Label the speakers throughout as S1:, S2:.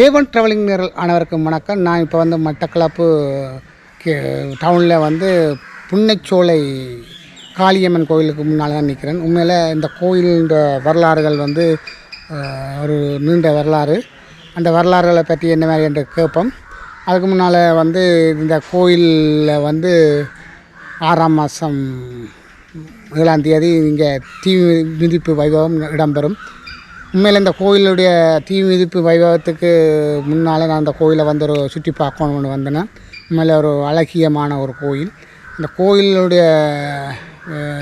S1: A1 travelling நேரல் அனைவருக்கும் வணக்கம். நான் இப்போ வந்து மட்டக்களப்பு டவுனில் வந்து புன்னைச்சோலை காளியம்மன் கோயிலுக்கு முன்னால் தான் நிற்கிறேன் உண்மையில் இந்த கோயிலின் வரலாறுகள் வந்து ஒரு நீண்ட வரலாறு. அந்த வரலாறுகளை பற்றி என்ன மாதிரி என்று கேட்போம். அதுக்கு முன்னால் வந்து இந்த கோயிலில் வந்து ஆறாம் மாதம் ஏழாம் தேதி இங்கே தீ மிதிப்பு வைபவம் இடம்பெறும். உண்மையில் இந்த கோயிலுடைய தீ மிதிப்பு வைபவத்துக்கு முன்னால் நான் அந்த கோயிலை வந்து ஒரு சுற்றி பார்க்கணும்னு வந்தேன். உண்மையில் ஒரு அழகியமான ஒரு கோயில். இந்த கோயிலுடைய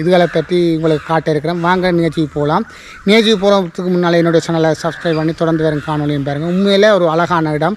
S1: இதுகளை பற்றி உங்களுக்கு காட்ட இருக்கிறேன் வாங்க நிகழ்ச்சிக்கு போகலாம். நிகழ்ச்சிக்கு போகிறதுக்கு முன்னால் என்னுடைய சேனலை சப்ஸ்கிரைப் பண்ணி தொடர்ந்து வரும் காணொலியும் பாருங்கள் உண்மையிலே ஒரு அழகான இடம்.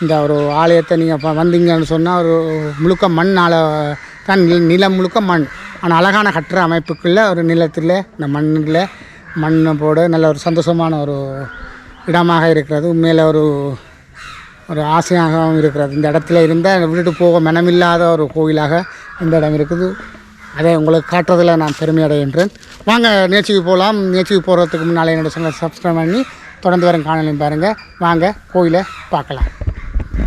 S1: இந்த ஒரு ஆலயத்தை நீங்கள் வந்தீங்கன்னு சொன்னால் ஒரு முழுக்க மண்ணால் தான் நிலம் முழுக்க மண். ஆனால் அழகான கட்டுற அமைப்புக்குள்ளே ஒரு நிலத்தில் இந்த மண்ணில் மண்ணை போட நல்ல ஒரு சந்தோஷமான ஒரு இடமாக இருக்கிறது. உண்மையில் ஒரு ஒரு ஆசையாகவும் இருக்கிறது. இந்த இடத்துல இருந்தால் விட்டுட்டு போக மனமில்லாத ஒரு கோயிலாக இந்த இடம் இருக்குது. அதை உங்களுக்கு காட்டுறதில் நான் பெருமை அடைகின்றேன். வாங்க நேச்சிக்கு போகலாம் நேச்சிக்கு போகிறதுக்கு முன்னால் என்னோட சேனலை சப்ஸ்கிரைப் பண்ணி தொடர்ந்து வரும் காணொலியும் பாருங்கள் வாங்க கோயிலை பார்க்கலாம்.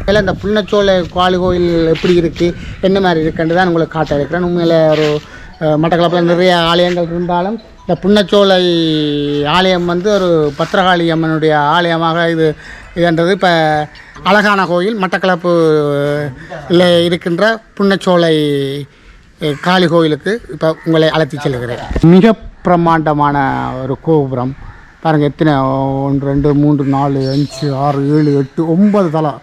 S1: இதில் இந்த புன்னச்சோலை காளி கோயில் எப்படி இருக்குது என்ன மாதிரி இருக்குன்னு தான் உங்களுக்கு காட்ட இருக்கிறேன். உண்மையில் ஒரு மட்டக்களப்பில் நிறைய ஆலயங்கள் இருந்தாலும் இந்த புன்னச்சோலை ஆலயம் வந்து ஒரு பத்திரகாளி அம்மனுடைய ஆலயமாக இது இதுன்றது இப்போ அழகான கோயில் மட்டக்களப்பு இல்லை இருக்கின்ற புன்னச்சோலை காளி கோயிலுக்கு இப்போ உங்களை அழைத்து செல்கிறேன். மிக பிரம்மாண்டமான ஒரு கோபுரம். பாருங்கள் எத்தனை ஒன்று ரெண்டு மூன்று நாலு அஞ்சு ஆறு ஏழு எட்டு ஒன்பது தளம்.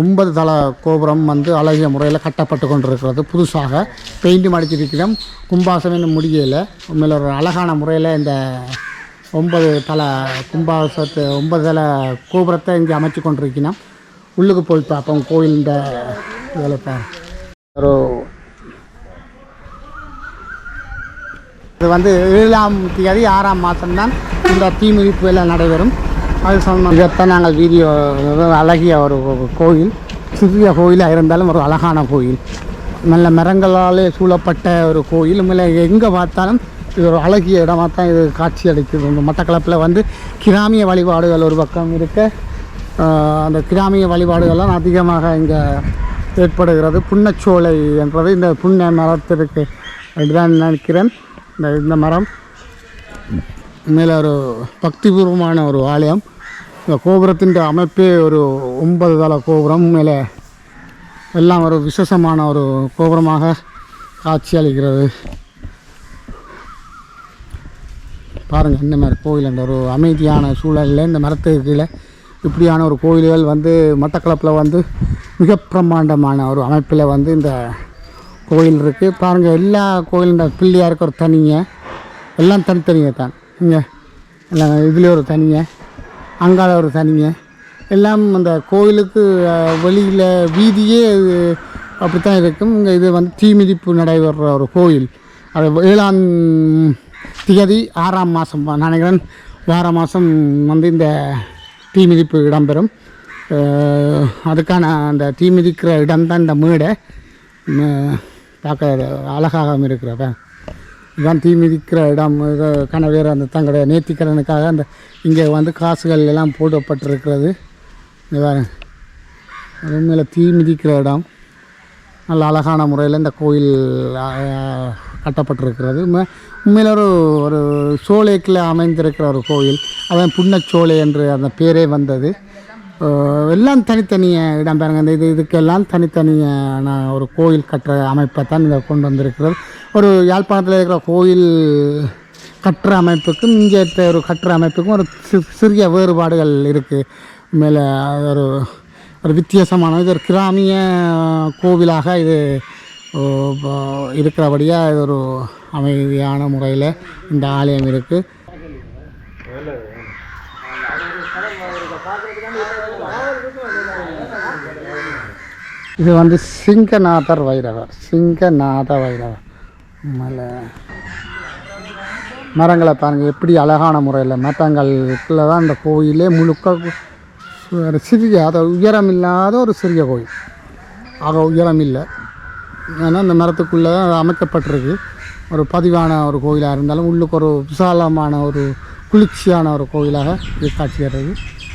S1: ஒன்பது தள கோபுரம் வந்து அழகிய முறையில் கட்டப்பட்டு கொண்டிருக்கிறது. புதுசாக பெயிண்டும் அடிச்சிருக்கிறோம் கும்பாசம் இன்னும் முடியலை. உண்மையில் ஒரு அழகான முறையில் இந்த ஒன்பது தல கும்பாசத்து ஒன்பது தல கோபுரத்தை இங்கே அமைச்சு கொண்டிருக்கிறோம். உள்ளுக்கு போய் பார்ப்போம். கோயில் இந்த இதில் ஒரு இது வந்து ஏழாம் தேதி ஆறாம் மாதம்தான் இந்த தீமிதிப்பு எல்லாம் நடைபெறும். அது சொன்னோம். இதைத்தான் நாங்கள் வீடியோ அழகிய ஒரு கோயில் சிறிய கோயிலாக இருந்தாலும் ஒரு அழகான கோயில். நல்ல மரங்களாலே சூழப்பட்ட ஒரு கோயில். உண்மையில எங்கே பார்த்தாலும் இது ஒரு அழகிய இடமாக தான் இது காட்சி அளிக்குது இந்த மட்டக்களப்பில் வந்து கிராமிய வழிபாடுகள் ஒரு பக்கம் இருக்க அந்த கிராமிய வழிபாடுகள்லாம் அதிகமாக இங்கே ஏற்படுகிறது. புன்னச்சோலை என்றது இந்த புன்ன மரத்திற்கு அப்படிதான் நினைக்கிறேன். இந்த இந்த மரம். மேலே ஒரு பக்திபூர்வமான ஒரு ஆலயம். இந்த கோபுரத்தின் அமைப்பே ஒரு ஒன்பது தள கோபுரம். மேலே எல்லாம் ஒரு விசேஷமான ஒரு கோபுரமாக காட்சி அளிக்கிறது. பாருங்கள் இந்த மாதிரி கோயில் அந்த ஒரு அமைதியான சூழலில் இந்த மரத்துக்கு கீழே இப்படியான ஒரு கோயில்கள் வந்து மட்டக்களப்பில் வந்து மிக பிரம்மாண்டமான ஒரு அமைப்பில் வந்து இந்த கோயில் இருக்குது பாருங்கள் எல்லா கோயில் இந்த பிள்ளையாருக்கு ஒரு தனிங்க. எல்லாம் தனித்தனிங்க தான். இங்கே எல்லாம் இதுலேயே ஒரு தனிங்க. அங்கால ஒரு தனிங்க எல்லாம் அந்த கோயிலுக்கு வெளியில் வீதியே அப்படித்தான் இருக்கும். இங்கே இது வந்து தீமிதிப்பு நடைபெற ஒரு கோயில். அது ஏழாம் திகதி ஆறாம் மாதம் நினைக்கிறேன். வார மாதம் வந்து இந்த தீமிதிப்பு இடம்பெறும். அதுக்கான அந்த தீமிதிக்கிற இடம்தான் இந்த மேடை. பார்க்க அழகாகவும் இருக்கிறப்ப இதுதான் தீ மிதிக்கிற இடம் இது அந்த தங்களுடைய நேர்த்திக்கடனுக்காக அந்த இங்கே வந்து காசுகள் எல்லாம் போடப்பட்டிருக்கிறது. இது உண்மையில் தீ மிதிக்கிற இடம். நல்ல அழகான முறையில் இந்த கோயில் கட்டப்பட்டிருக்கிறது. உண்மையில் ஒரு ஒரு சோலைக்கில் அமைந்திருக்கிற ஒரு கோயில். அதான் புன்னச்சோலை என்று அந்த பேரே வந்தது. எல்லாம் தனித்தனிய இடம் பாருங்க. இந்த இது இதுக்கெல்லாம் தனித்தனியான ஒரு கோயில் கட்டுற அமைப்பை தான் இதை கொண்டு வந்திருக்கிறது. ஒரு யாழ்ப்பாணத்தில் இருக்கிற கோயில் கட்டுற அமைப்புக்கும் இங்கே இருக்கிற ஒரு கட்டுற அமைப்புக்கும் ஒரு சிறிய வேறுபாடுகள் இருக்குது மேலே ஒரு ஒரு வித்தியாசமான இது ஒரு கிராமிய கோவிலாக இது இருக்கிறபடியாக இது ஒரு அமைதியான முறையில் இந்த ஆலயம் இருக்குது இது வந்து சிங்கநாதர் வைரவர் சிங்கநாத வைரவர். மேலே. மரங்களை பாருங்கள் எப்படி அழகான முறையில் மரங்களுக்குள்ள தான் இந்த கோயிலே முழுக்க ஒரு சிறிய அதை உயரம் இல்லாத ஒரு சிறிய கோயில். ஆக உயரம் இல்லை ஏன்னா இந்த மரத்துக்குள்ளே அமைக்கப்பட்டிருக்கு. ஒரு பதிவான ஒரு கோயிலாக இருந்தாலும் உள்ளுக்கு ஒரு விசாலமான ஒரு குளிர்ச்சியான ஒரு கோவிலாக இது காட்சி தருது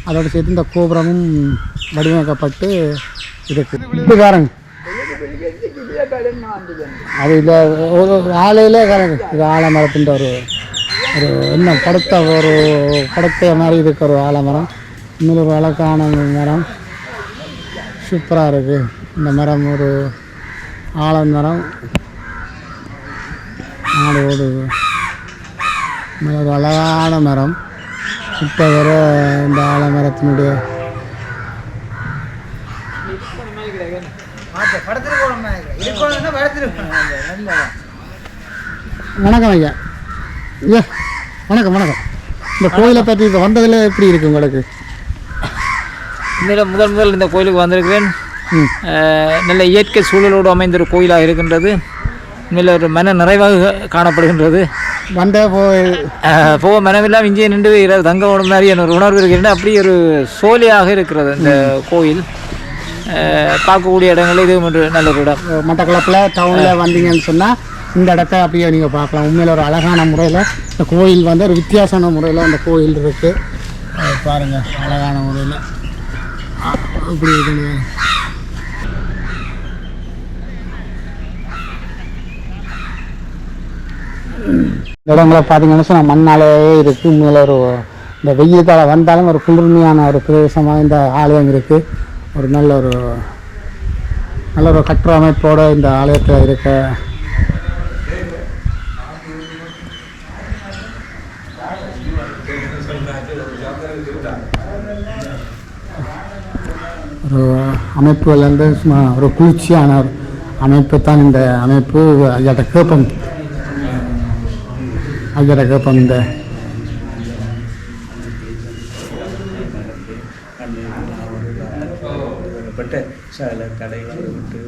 S1: அதோடு சேர்த்து இந்த கோபுரமும் வடிவமைக்கப்பட்டு இருக்கு. இப்படி அது இல்லை ஒரு ஆலையிலே கிடக்கு இது ஆலமரத்தின் ஒரு ஒரு என்ன படுத்த ஒரு படுத்த மாதிரி இருக்கிற ஒரு ஆலமரம். இன்னொரு ஒரு அழகான மரம். சூப்பராக இருக்குது இந்த மரம் ஒரு ஆலமரம். ஆடு ஓடுது. இது ஒரு அழகான மரம். இப்போ வர இந்த ஆலமரத்தினுடைய வணக்கம் ஐயா. ஐயா வணக்கம் வணக்கம். இந்த கோயிலை பற்றி இப்போ வந்ததில் எப்படி இருக்கு உங்களுக்கு?
S2: உண்மையில முதல் முதல் இந்த கோயிலுக்கு வந்திருக்கிறேன். நல்ல இயற்கை சூழலோடு அமைந்த ஒரு கோயிலாக இருக்கின்றது. உண்மையில் ஒரு மன நிறைவாக காணப்படுகின்றது.
S1: வந்த போய்
S2: அஹ், போக மனமெல்லாம் இங்கே நின்று இரவு தங்க ஓடும் மாதிரியான ஒரு உணர்வு இருக்கின்ற அப்படி ஒரு சோலையாக இருக்கிறது இந்த கோயில். பார்க்கக்கூடிய இடங்கள் இது ஒரு நல்ல ஒரு இடம்.
S1: மட்டக்களப்பில் டவுனில் வந்தீங்கன்னு சொன்னால் இந்த இடத்த அப்படியே நீங்கள் பார்க்கலாம். உண்மையில் ஒரு அழகான முறையில் இந்த கோயில் வந்து ஒரு வித்தியாசமான முறையில் அந்த கோயில் இருக்குது பாருங்கள் அழகான முறையில். இப்படி இருக்குங்க இடங்களை பார்த்தீங்கன்னு சொன்னால் மண்ணாலே இருக்குது உண்மையில் ஒரு இந்த வெயில் காலம் வந்தாலும் ஒரு குளிர்மையான ஒரு பிரதேசமாக இந்த ஆலயம் இருக்குது ஒரு நல்ல ஒரு நல்ல ஒரு கட்டுற அமைப்போட இந்த ஆலயத்தில் இருக்க. ஒரு அமைப்புலேருந்து சும்மா ஒரு குளிர்ச்சியான ஒரு அமைப்பு தான் இந்த அமைப்பு. ஐயாட்ட கேட்போம். இந்த
S3: பட்ட சில கடைகளை விட்டு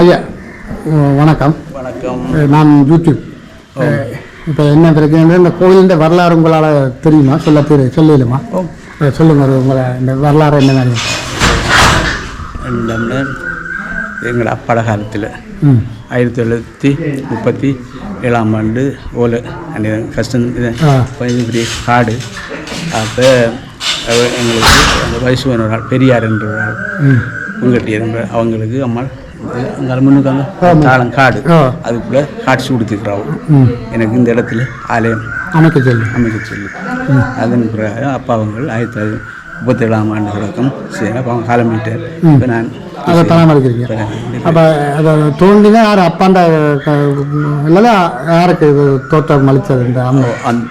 S1: ஐயா வணக்கம்.
S3: வணக்கம்
S1: நான் யூடியூப். இப்போ என்ன பிரச்சனை இந்த கோயிலின் வரலாறு உங்களால் தெரியுமா? சொல்ல தெரிய சொல்லிடுமா சொல்லுங்க ஒரு உங்களை இந்த வரலாறு என்ன மாதிரி
S3: நம்ம எங்கள் அப்பாட காலத்தில் ஆயிரத்தி தொள்ளாயிரத்தி முப்பத்தி ஏழாம் ஆண்டு ஓலை அந்த கஷ்டம். கொஞ்சம் பெரிய காடு. அப்போ எங்களுக்கு அந்த வயசு ஒரு ஆள் பெரியார் என்ற ஒரு ஆள். என்ற அவங்களுக்கு அம்மா காடு. அதுக்குள்ளே காட்சி கொடுத்துக்கிறாவும்
S1: ம்.
S3: எனக்கு இந்த இடத்துல ஆலயம்
S1: அமைக்க சொல்லு.
S3: அமைக்க சொல்லி. அதன் பிறகு அப்பா அவங்க ஆயிரத்தி தொள்ளாயிரத்தி முப்பத்தேழாம் ஆண்டு தொடக்கம். காலமிட்டார் இப்போ நான்
S1: அதை பராமரிக்கிறீங்க. அப்போ அதை தோண்டினா யார் அப்பாண்ட இல்லை யாருக்கு இது தோட்டம் அளித்தது இந்த
S3: அந்த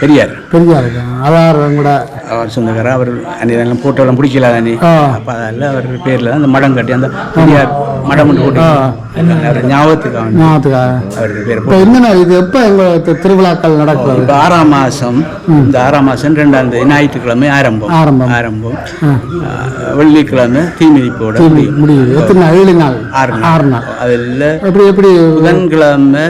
S3: பெரியார்.
S1: பெரியா இருக்கு அதார் கூட.
S3: அவர் சொந்தக்காரர் அவர் அன்னைக்கு போட்டோலாம் பிடிக்கல
S1: ஆ.
S3: அப்போ அதில் அவர் பேரில் அந்த மடம் கட்டி அந்த பெரியார் மடம் மட்டும் போட்டு அவர் ஞாபகத்துக்கு அவன்
S1: ஞாபகத்துக்காக
S3: அவருக்கு பேர்
S1: இப்போ என்னென்ன இது எப்போ எங்கள் திருவிழாக்கள் நடக்கிறது
S3: இப்போ ஆறாம் மாதம் இந்த ஆறாம் மாதம் ரெண்டாம் தேதி ஞாயிற்றுக்கிழமை ஆரம்பம்.
S1: ஆரம்பம்.
S3: ஆரம்பம். வெள்ளிக்கிழமை தீமிதிப்போட முடியும்.
S1: முடியுது. எத்தனை நாள்? ஏழு நாள்.
S3: ஆறு
S1: ஆறு நாள்.
S3: அதில்
S1: எப்படி எப்படி?
S3: புதன்கிழமை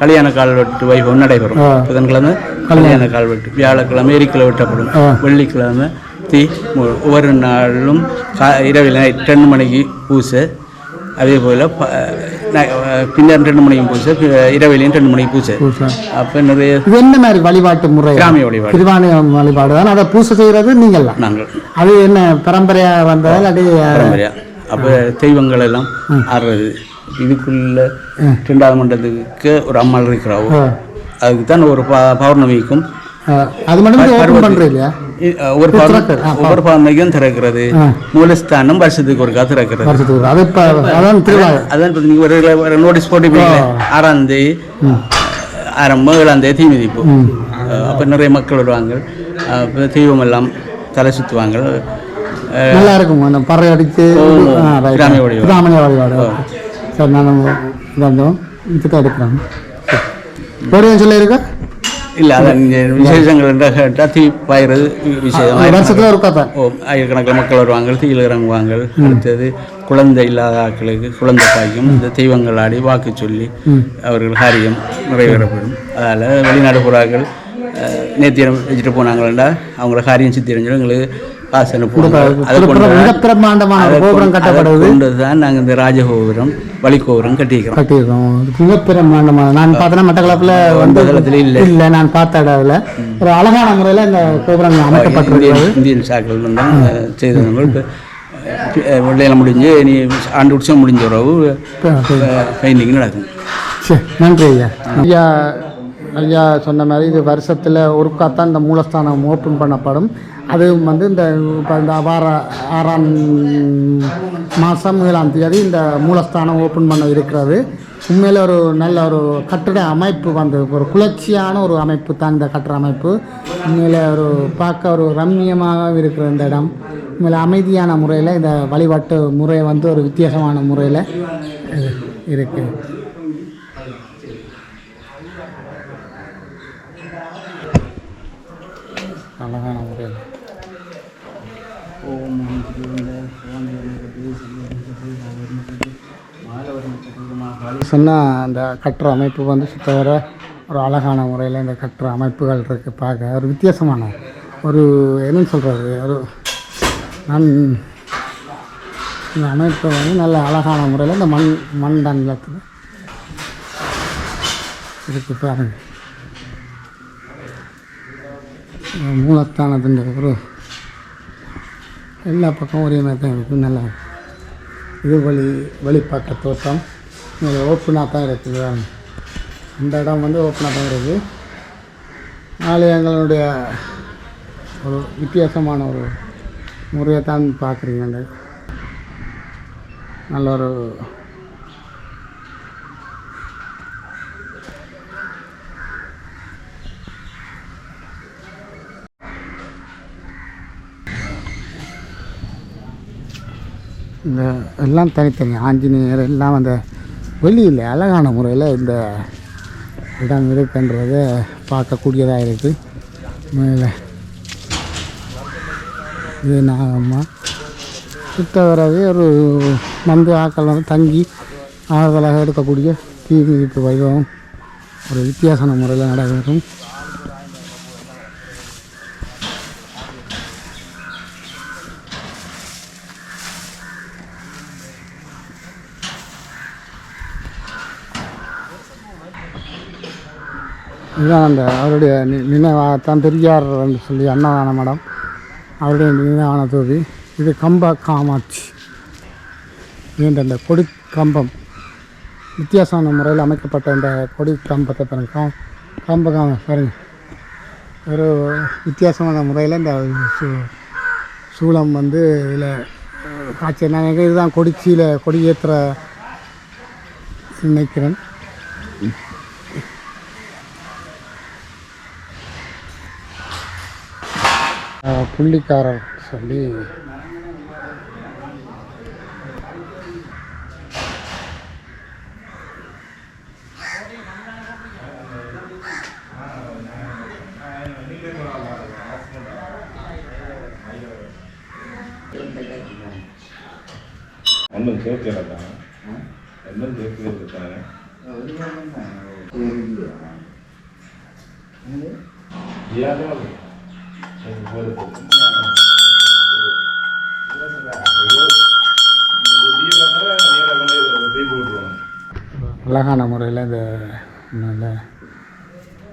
S3: கல்யாண கால்வெட்டு வைபவம் நடைபெறும். புதன்கிழமை கல்யாண கால்வெட்டு. வியாழக்கிழமை எரிக்கல வெட்டப்படும். வெள்ளிக்கிழமை தீ ஒவ்வொரு நாளும் கா இரவில் ரெண்டு மணிக்கு பூசை. அதே போல் பின்னர் ரெண்டு மணிக்கு பூசை இரவிலையும் ரெண்டு மணிக்கு பூசை. அப்போ
S1: இது என்ன மாதிரி வழிபாட்டு முறை?
S3: கிராமிய வழிபாடு.
S1: திருவாணியம் வழிபாடு தான்? அதை பூசை செய்கிறது நீங்கள்
S3: நாங்கள்.
S1: அது என்ன பரம்பரையாக வந்ததா இல்லாட்டி
S3: பரம்பரையா. அப்போ தெய்வங்கள் எல்லாம் ஆடுறது. இதுக்குள்ள ரெண்டாவது மண்டலத்துக்கு ஒரு அம்மாள் இருக்கிறாவோ. அதுக்கு தான் ஒரு பௌர்ணமிக்கும்.
S1: அது மட்டும்
S3: ஒரு ஒவ்வொரு பௌர்ணமிக்கும் திறக்கிறது. மூலஸ்தானம் வருஷத்துக்கு ஒருக்கா திறக்கிறது.
S1: அதான்
S3: நீங்கள் ஒரு நோட்டீஸ் போட்டு ஆறாம் தேதி ஆரம்பம் ஏழாம் தேதி தீ மிதிப்பு அப்போ நிறைய மக்கள் வருவாங்க. அப்போ தெய்வம் எல்லாம் தலை சுற்றுவாங்க
S1: நல்லா இருக்கும் அந்த பறை அடித்து.
S3: கிராமிய வழிபாடு.
S1: சரி நான் வந்தோம் இதுதான் எடுக்கிறோம் வேறு சொல்ல இருக்கா
S3: இல்லை அதான் விசேஷங்கள் என்றால் கேட்டால் தீ பாயிறது விசேஷம்
S1: வருஷத்தில் ஒரு கதை.
S3: ஓ ஆயிரக்கணக்கில் மக்கள் வருவாங்க தீயில் இறங்குவாங்க அடுத்தது குழந்தை இல்லாத ஆட்களுக்கு குழந்தை பாய்க்கும். இந்த தெய்வங்கள் ஆடி வாக்கு சொல்லி அவர்கள் காரியம் நிறைவேறப்படும். அதால் வெளிநாடு புறாக்கள் நேத்தியம் வச்சுட்டு போனாங்களா அவங்கள காரியம் சித்தி அறிஞ்சிடும் எங்களுக்கு காசு அனுப்புவாங்க அதை கொண்டு
S1: மிக பிரம்மாண்டமான கோபுரம்
S3: கொண்டு தான் நாங்கள் இந்த ராஜகோபுரம் வழிகோபுரம் கட்டிக்கிறோம்
S1: கட்டியிருக்கோம் மிக பிரம்மாண்டமான நான் பார்த்தேன்னா மட்டக்களப்பில் வந்து
S3: இல்ல.
S1: இல்லை நான் பார்த்த இடத்துல. ஒரு அழகான முறையில் இந்த கோபுரம் அமைக்கப்பட்டிருக்கிறது.
S3: இந்தியன் சாக்கள் தான் செய்தவங்க வெள்ளையில முடிஞ்சு நீ ஆண்டு உற்சவம் முடிஞ்ச உறவு பெயிண்டிங் நடக்கும்.
S1: சரி நன்றி ஐயா. ஐயா ஐயா சொன்ன மாதிரி இது வருஷத்தில் ஒருக்காத்தான் இந்த மூலஸ்தானம் ஓப்பன் பண்ணப்படும். அதுவும் வந்து இந்த இப்போ இந்த வார ஆறாம் மாதம் ஏழாம் தேதி இந்த மூலஸ்தானம் ஓப்பன் பண்ண இருக்கிறது. உண்மையில் ஒரு நல்ல ஒரு கட்டிட அமைப்பு வந்து ஒரு குளிர்ச்சியான ஒரு அமைப்பு தான் இந்த கட்டிட அமைப்பு. உண்மையில் ஒரு பார்க்க ஒரு ரம்மியமாக இருக்கிற இந்த இடம். உண்மையில் அமைதியான முறையில் இந்த வழிபாட்டு முறை வந்து ஒரு வித்தியாசமான முறையில் இருக்குது அழகான முறையில் சொன்னால் அந்த கட்டுற அமைப்பு வந்து சுத்தவர ஒரு அழகான முறையில் இந்த கட்டுற அமைப்புகள் இருக்குது பார்க்க. ஒரு வித்தியாசமான. ஒரு என்னன்னு சொல்கிறது ஒரு நான் இந்த அமைப்பை வந்து நல்ல அழகான முறையில் இந்த மண் மண் தண்டத்தில் இருக்கு பாருங்கள் மூலத்தானதுன்ற ஒரு எல்லா பக்கம் ஒரே மாதிரி தான் இருக்குது. நல்லா இது வழி வெளிப்பக்க தோட்டம். இது ஓப்பனாக தான் இருக்குது. இந்த இடம் வந்து ஓப்பனாக தான் இருக்குது. ஆலயங்களுடைய ஒரு வித்தியாசமான ஒரு முறையை தான் பார்க்குறீங்க. அந்த நல்ல ஒரு இந்த எல்லாம் தனித்தனி ஆஞ்சநேயர் எல்லாம் அந்த வெளியில் அழகான முறையில் இந்த இடம் இருக்குன்றத பார்க்கக்கூடியதாக இருக்குது மேலே. இது நாகம்மா. சுத்த வரவே ஒரு வந்து ஆக்கள் வந்து தங்கி ஆறுதலாக எடுக்கக்கூடிய தீ மிதிப்பு வைபவம் ஒரு வித்தியாசமான முறையில் நடைபெறும். இதுதான் அந்த அவருடைய நி- நினைவாகத்தான் பெரியார் என்று சொல்லி அன்னதான மடம். அவருடைய நினைவான தொகுதி. இது கம்ப காமாட்சி. நீண்ட இந்த கொடி கம்பம். வித்தியாசமான முறையில் அமைக்கப்பட்ட இந்த கொடி கம்பத்தை பாருங்க. கம்ப காம பாருங்க. ஒரு வித்தியாசமான முறையில் இந்த சூ- சூளம் வந்து இதில் காட்சி நான் இதுதான் கொடிச்சியில் கொடி ஏற்றுற நினைக்கிறேன். புள்ளிக்காரன் சொல்லி
S4: ஒன்றும் சேர்க்கலடா. ஒன்றும் சேர்க்கல
S1: அழகான முறையில் இந்த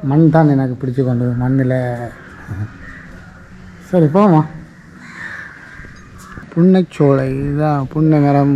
S1: மண் தான் எனக்கு பிடிச்சி கொண்டு மண்ணில். சரி போமா புன்னைச்சோலை இதுதான் புன்னை மரம்.